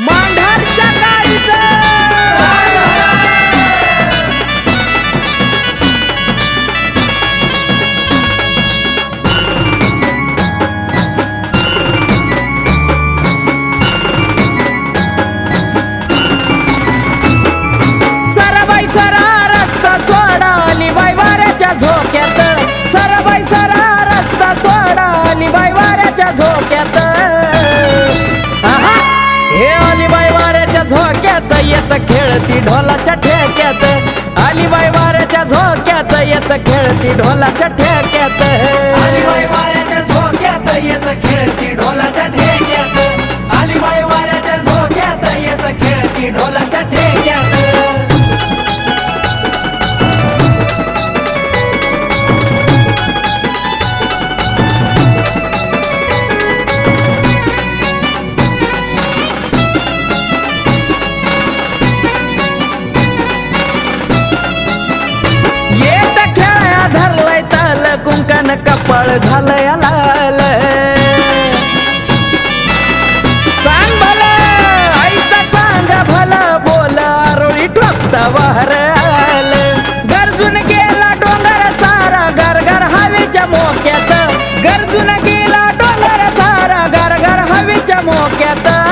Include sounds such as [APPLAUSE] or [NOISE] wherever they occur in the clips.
मांढरच्या काळीचं येत खेळती ढोलाच्या ठेक्यात. अलिबाई वाऱ्याच्या झोक्यात येत खेळती ढोलाच्या ठेक्यात. मोक्यात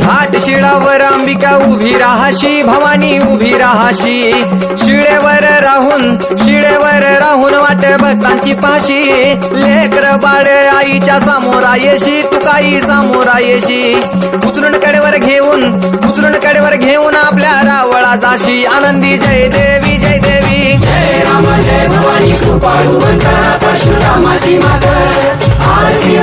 घाट शिळावर अंबिका उभी राहाशी भवानी उभी राहाशी. शिळेवर राहून शिळेवर राहून वाट भक्तांची पाशी. लेकर बाळ आईच्या समोरा येशी तू काही समोरा येशी उचलून कडेवर घेऊन उचलून कडेवर घेऊन आपल्या रावळा जाशी. आनंदी जय देवी जय देवी. जय राम जय भवानी परशुरामाची मात आरती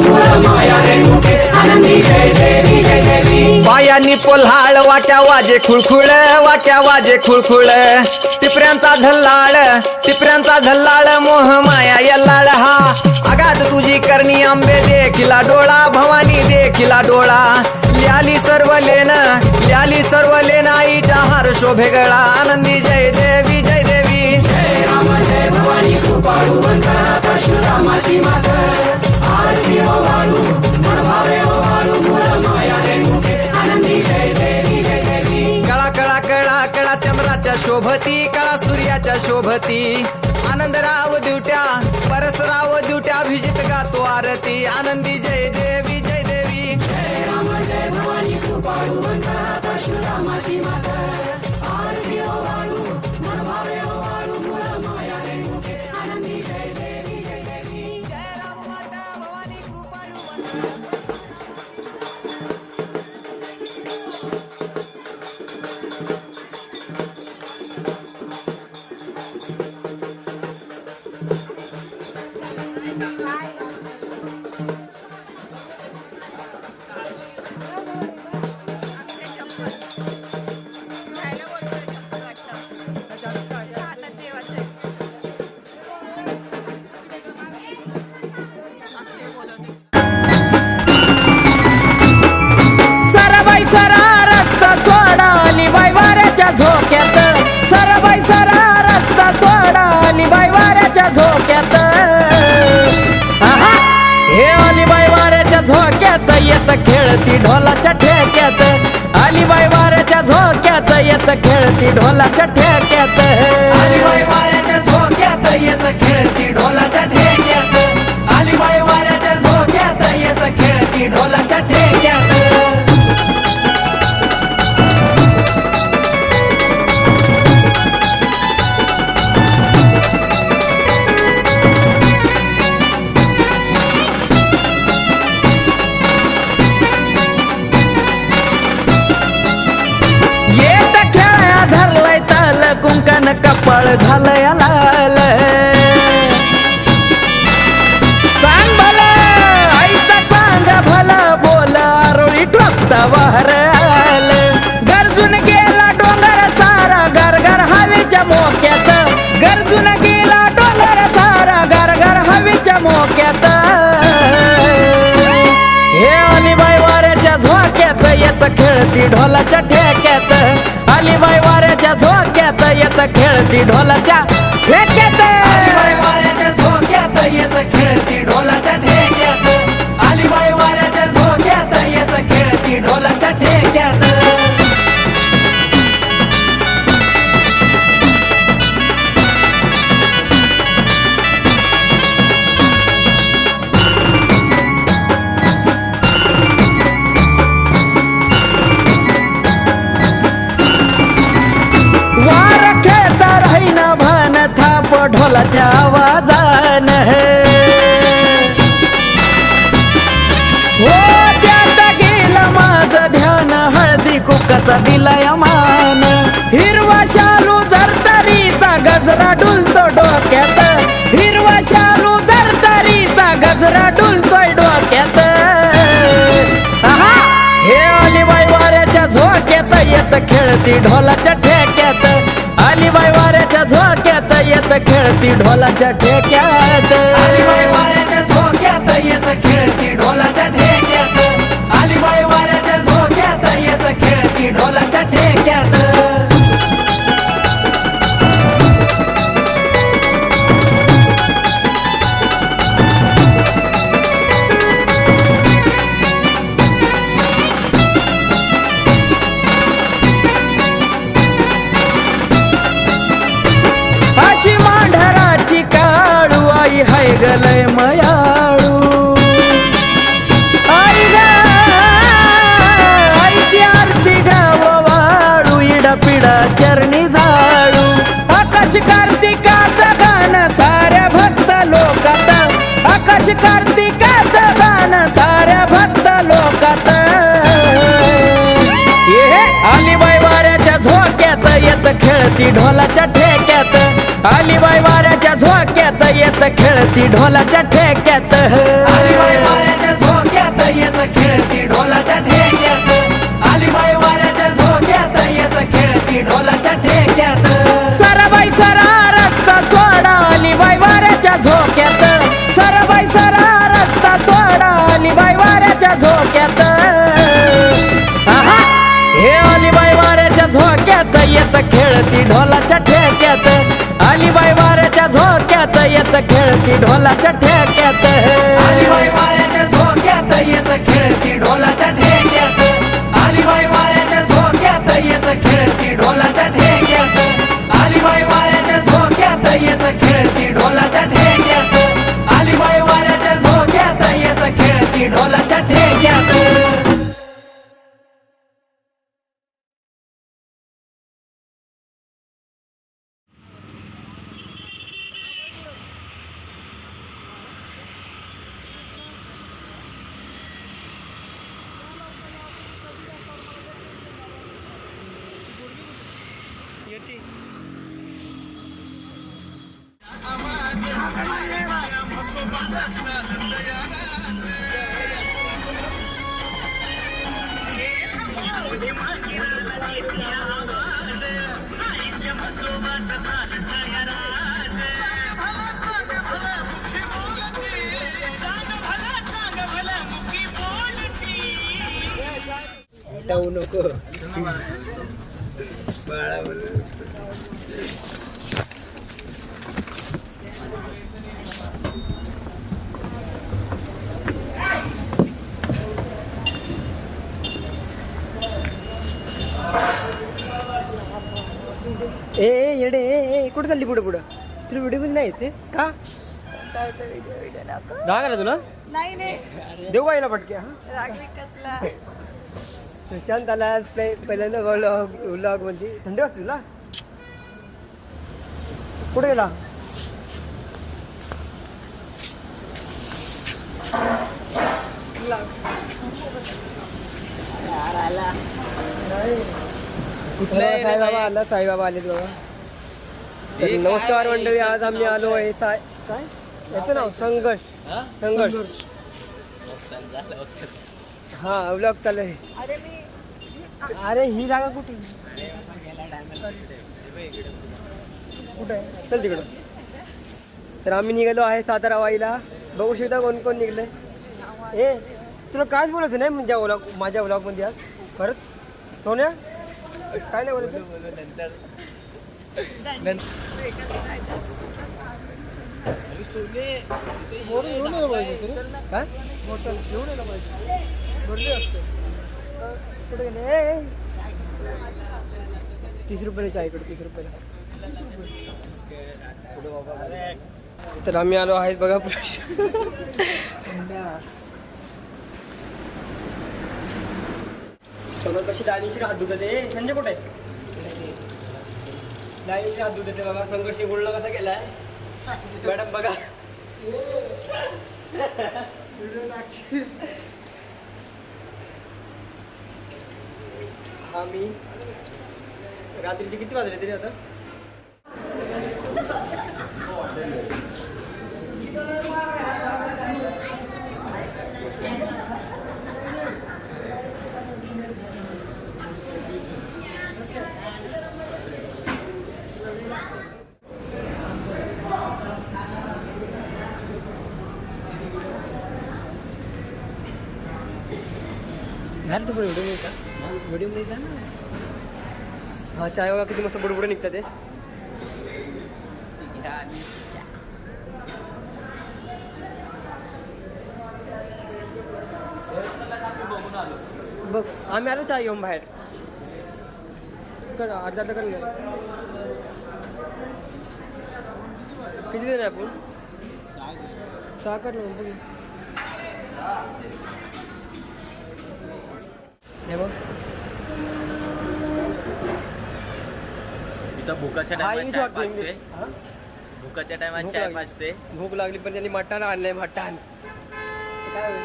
मूळ माया रेणुके आनंदी जय जय पायांनी पोल्हाळ वाट्या वाजे खुळखुळ वाट्या वाजे खुळखुळ. टिपऱ्यांचा झल्लाळ टिपऱ्यांचा झल्लाळ मोह माया यल्लाळ. हा आगात तुझी करणी आंबे देखिला डोळा भवानी देखिला डोळा. याली सर्व लेन याली सर्व लेना आईच्या हार शोभेगळा आनंदी जय देवी जय देवी जय राम जय भवानी परशुरामाची आरती मूळ माया रेणुके आनंदी जय देवी जय देवी. कळा कळा कळा कळा चंद्राच्या शोभती कळा सूर्याच्या शोभती. आनंदराव दिवट्या परसराव दिवट्या अभिजित गातो आरती. आनंदी जय येत खेळती ढोलाच्या ठेक्यात. आली बाय वाऱ्याच्या झोक्यात येत खेळती ढोलाच्या ठेक्यात. कपाळ झालंय लाल सांग भला आईचा चांग भला बोल आरोळी ठोकता वाहर आल गरजून गेला डोंगर सारा गरगर हवेच्या मोक्यात. गरजून गेला डोंगर सारा गरगर हवेच्या मोक्यात. हे अलिबाई वाऱ्याच्या झोक्यात येत खेळती ढोलाच्या ठेक्यात. अलिबाई वाऱ्याच्या झोक्यात येत येत खेळती ढोलाच्या. ढोलाच्या आवाजान हो. त्यात गेलं माझं ध्यान हळदी कुकाचा दिलाय मान. हिरवा शालू जरतारीचा गजरा डुलतो डोक्यात. हिरवा शालू जरतारीचा गजरा डुलतोय डोक्यात. हे अलिबाई वाऱ्याच्या झोक्यात येत खेळती ढोलाच्या खेळती ढोलाच्या ठेक्यात. झोक्यात येत खेळती ढोलाच्या ढोलाच्या ठेक्यात. अलिबाई वाऱ्याच्या झोक्यात येत खेळती ढोलाच्या ठेक्यात. खेळती ढोलाच्या ठेक्यात. अलिबाई वाऱ्याच्या झोक्यात येत खेळती ढोलाच्या ठेक्यात. जाऊ नको. ए ए, येडे ए ए, कुठे चालली पुढे पुढं? तुला व्हिडिओ पण नाही येते का? राग आला तुला? नाही नाही. देऊ बाईला पटके रागवी कसला? सुशांत आला आज पहि- पहिल्यांदा व्लॉग व्लॉग म्हणजे. थंडी वाजते तुला? कुठे गेला? साईबाबा आला साईबाबा आले बाबा नमस्कार मंडळी आज आम्ही आलो आहे साय काय? याचं नाव संघर्ष. संघर्ष. हा व्लॉग चालू आहे. अरे ही जागा कुठे? कुठे? चल तिकडं. तर आम्ही निघालो आहे सातारा वाईला बघू शकता कोण कोण निघले. ए तुला कायच बोलायचं नाही म्हणजे व्लॉग माझ्या व्लॉगमध्ये आज? खरंच सोन्या? काय नाही बोलायचं? काय? असते कुठे गेले. तीस रुपयाला चहा इकडे तीस रुपयाला. तर आम्ही आलो आहेत बघा चलो कशी लाईनीशी हात धुत ते संजय कुठे? लाईनीशी हात धुत ते बघा संघर्ष बोलणं कसा केलाय. मॅडम बघा. हा मी रात्रीचे किती वाजले तरी आता झालं तू पण व्हिडिओ नाही का व्हिडिओ नाही का ना हा चाय बघा किती मस्त बुडबुडे निघतात ते बघ आम्ही आलो चाय घेऊन बाहेर. कर अर्धा तर करून ना. किती देणार आपण? सहा कर ना बघ. हे बघ. इथं भुकाच्या हा टायमात इंग्लिश चाय वाटतो पाजते इंग्लिश हा? भुकाच्या टायमात भूक चाय लागली. पाजते भूक लागली पण त्यांनी मटण आणलंय मटण. काय?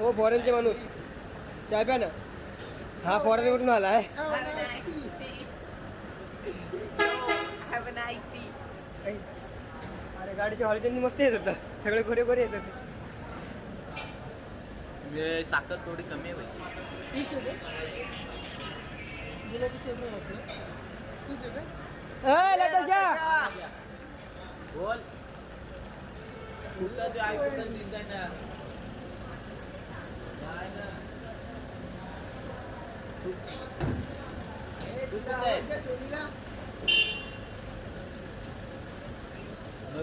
ओ फॉरेनचे माणूस. चाय प्या ना. हा फॉरेन वरून आलाय. अरे गाडीची हॉलिडे मस्त येत होतं. सगळे गोरे गोरे येत होते. म्हणजे साखर थोडी कमी लताशा! बोल. कुठं ते दिसाय ना?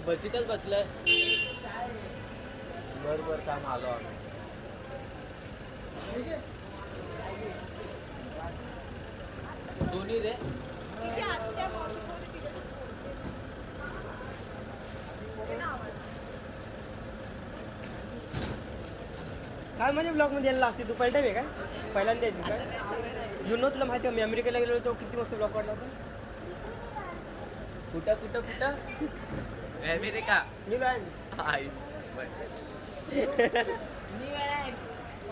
बसीतच बसलाय? बर बर काम आलो आम्ही सोनी रे काय म्हणजे ब्लॉगमध्ये यायला लागते? तू पहिला आहे काय? पहिल्यांदा येते काय यु नो तुला माहिती आहे मी अमेरिकेला गेलो तो किती मस्त ब्लॉग काढला होता. कुठं कुठं कुठं? अमेरिका. न्यूलँड आई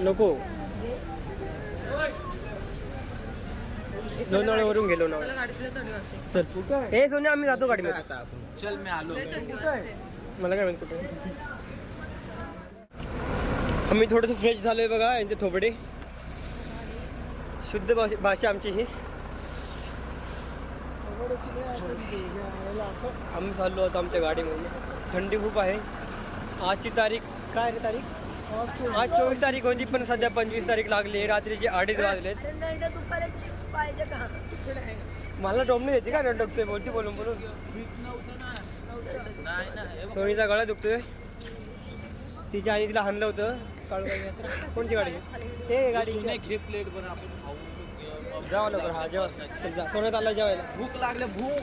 नको. लोणावळ्यावरून गेलो ना. चल हे सोन्या आम्ही जातो गाडीमध्ये. आता आपण. चल मी आलो. मला काय माहीत कुठे आम्ही थोडंसं फ्रेश झालोय बघा यांचे थोबडे. शुद्ध भाषा भाषा आमची ही. आम्ही चाललो होतो आमच्या गाडीमध्ये. थंडी खूप आहे. आजची तारीख काय रे तारीख? आज चोवीस तारीख होती पण सध्या पंचवीस तारीख लागली. रात्रीचे अडीच वाजलेत. मला डोमणी येते का? डोकतोय बोलती बोलून बोलून. सोनीचा गळा दुखतोय. तिच्या आणि तिला हाणलं होतं. काळूबाई. कोणची गाडी? हे गाडी जेवा लवकर हा जेवा. सोन्यात आला जेवायला. भूक लागले भूक.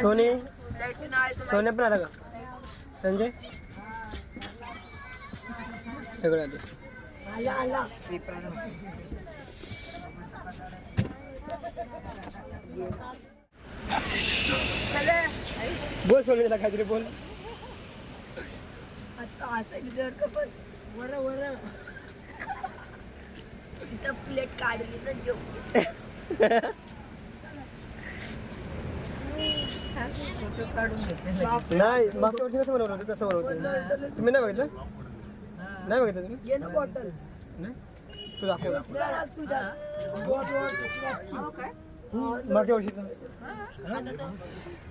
सोनी? सोन्या पण आला का? संजय? सगळे आले. बोल सोनी काहीतरी बोल. प्लेट काढली [LAUGHS] नाही मागच्या वर्षी कसं बनवलं होतं? तसं बनवलं होतं. तुम्ही नाही बघितलं? नाही बघितलं तुम्ही? ना बॉटल नाही? तू दाखव. मागच्या वर्षीचं. आता तो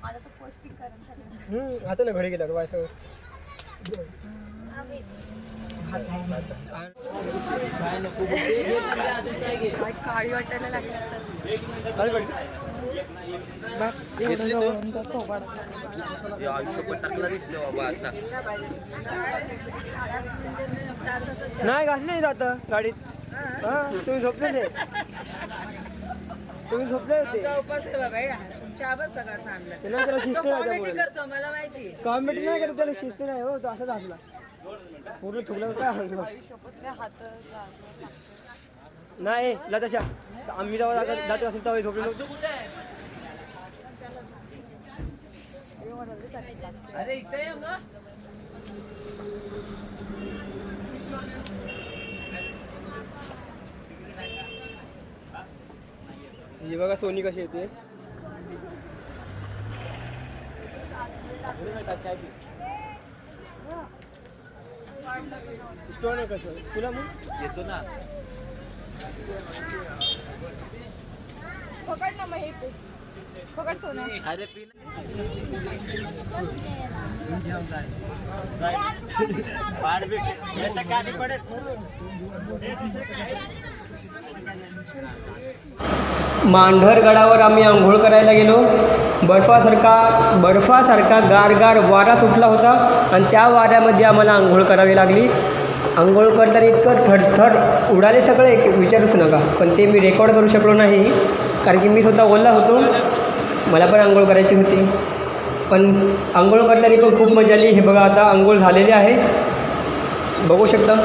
आता तो पौष्टिककरण झालं. हम्म, आता ना घरी गेला वायफाय काळी वाटायला लागली असा नाही नाही आता गाडीत तुम्ही झोपलेले तुम्ही झोपले होते. उपास बाबा हे तुमच्या आवाज सगळा सांगला त्याला शिस्त तो नाही कॉमेडी नाही करत त्याला शिस्त नाही हो तो असाच हसला. पूर्ण थुकला काय नाही लताशा आम्ही जेव्हा जात असेल तेव्हा झोपलेलो अरे इथे ही बघा सोनी कशी येते. स्टोन आहे कसं तुला मग? येतो ना. पकड ना मग हे. पकड सोना. अरे पी [LAUGHS] [LAUGHS] मांढरगडावर आम्ही आंघोळ करायला गेलो. बर्फासारखा बर्फासारखा गारगार वारा सुटला होता आणि त्या वाऱ्यामध्ये आम्हाला आंघोळ करावी लागली. आंघोळ करताना इतकं थरथर उडाले सगळे विचारूच नका. पण ते मी रेकॉर्ड करू शकलो नाही कारण की मी स्वतः ओला होतो. मला पण आंघोळ करायची होती. पण आंघोळ करताना पण खूप मजा आली. हे बघा आता आंघोळ झालेली आहे. बघू शकता.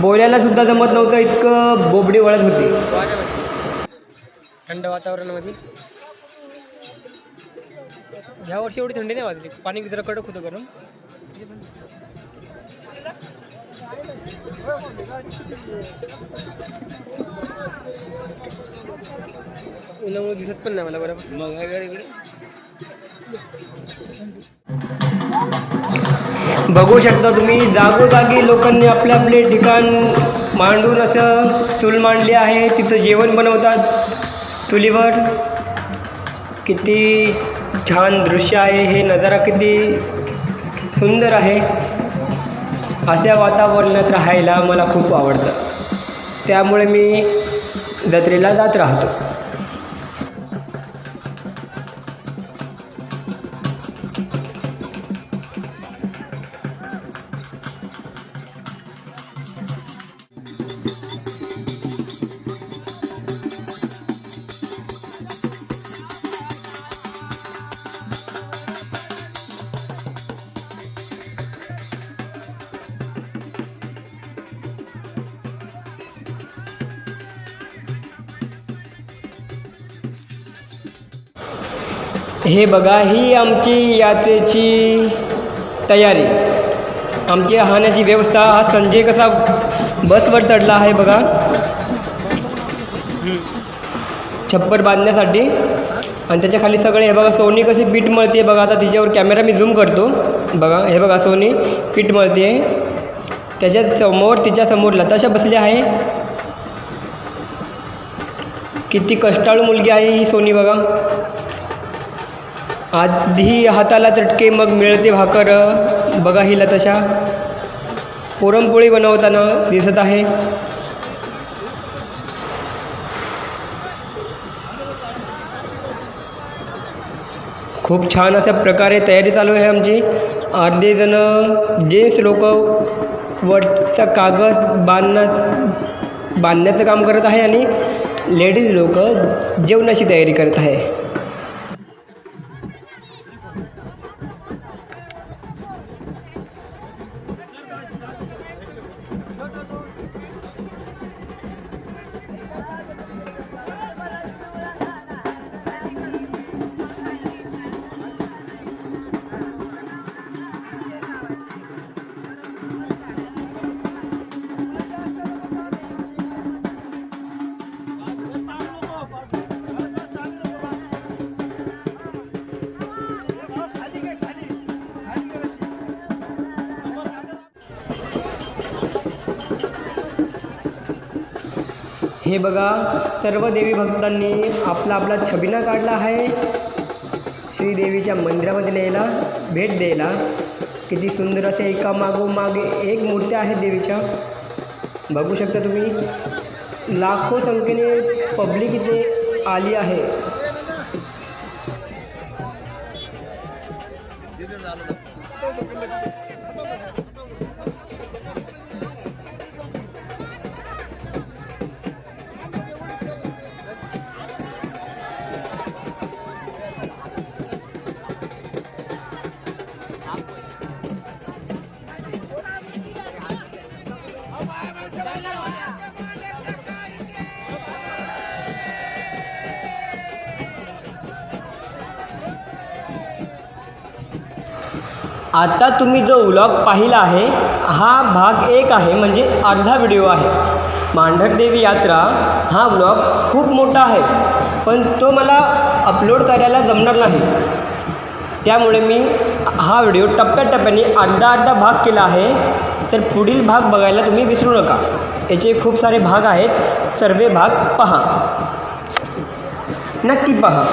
बोलायला सुद्धा जमत नव्हतं इतकं बोबडी वळत होती. थंड वातावरणामध्ये. ह्या वर्षी एवढी थंडी नाही वाजली. पाणी जरा कडक होतं गरम. उन्हामुळे दिसत पण नाही मला बरोबर. मग बघू शकता तुम्ही जागोजागी लोकांनी आपले आपले ठिकाण मांडून असं चूल मांडली आहे. तिथं जेवण बनवतात चुलीवर. किती छान दृश्य आहे. हे नजारा किती सुंदर आहे. अशा वातावरणात राहायला मला खूप आवडतं. त्यामुळे मी जत्रेला जात राहतो. हे बघा ही आमची यात्रेची तयारी. आमची राहण्याची व्यवस्था हा संजय कसा बसवर चढला आहे बघा. छप्पर बांधण्यासाठी. आणि त्याच्याखाली सगळे हे बघा सोनी कशी पीठ मळते बघा. आता तिच्यावर कॅमेरा मी झूम करतो. बघा हे बघा सोनी पीठ मळते त्याच्यासमोर तिच्या समोर लताशा बसली आहे. किती कष्टाळू मुलगी आहे ही सोनी बघा. आधी हाताला चटके मग मिळते भाकर. बघा ही तशा पुरणपोळी बनवताना दिसत आहे. खूप छान अशा प्रकारे तयारी चालू आहे आमची. अर्धे जण जेंट्स लोक वरचा कागद बांधण्यात बांधण्याचं काम करत आहे आणि लेडीज लोक जेवणाची तयारी करत आहे. हे बघा सर्व देवी भक्तांनी आपला आपला छबिना काढला आहे. श्रीदेवीच्या मंदिरामध्ये न्यायला भेट द्यायला. किती सुंदर असे एका मागोमागे एक मूर्त्या आहेत देवीच्या. बघू शकता तुम्ही लाखो संख्येने पब्लिक इथे आली आहे. आता तुम्ही जो व्लॉग पाहिला आहे हा भाग एक आहे म्हणजे अर्धा व्हिडिओ आहे. मांढरदेवी यात्रा हा व्लॉग खूप मोठा आहे पण तो मला अपलोड करायला जमणार नाही. त्यामुळे मी हा व्हिडिओ टप्प्याटप्प्याने अर्धा अर्धा भाग केला आहे तर पुढील भाग बघायला तुम्ही विसरू नका. याचे खूप सारे भाग आहेत सर्व भाग पहा. नक्की पहा.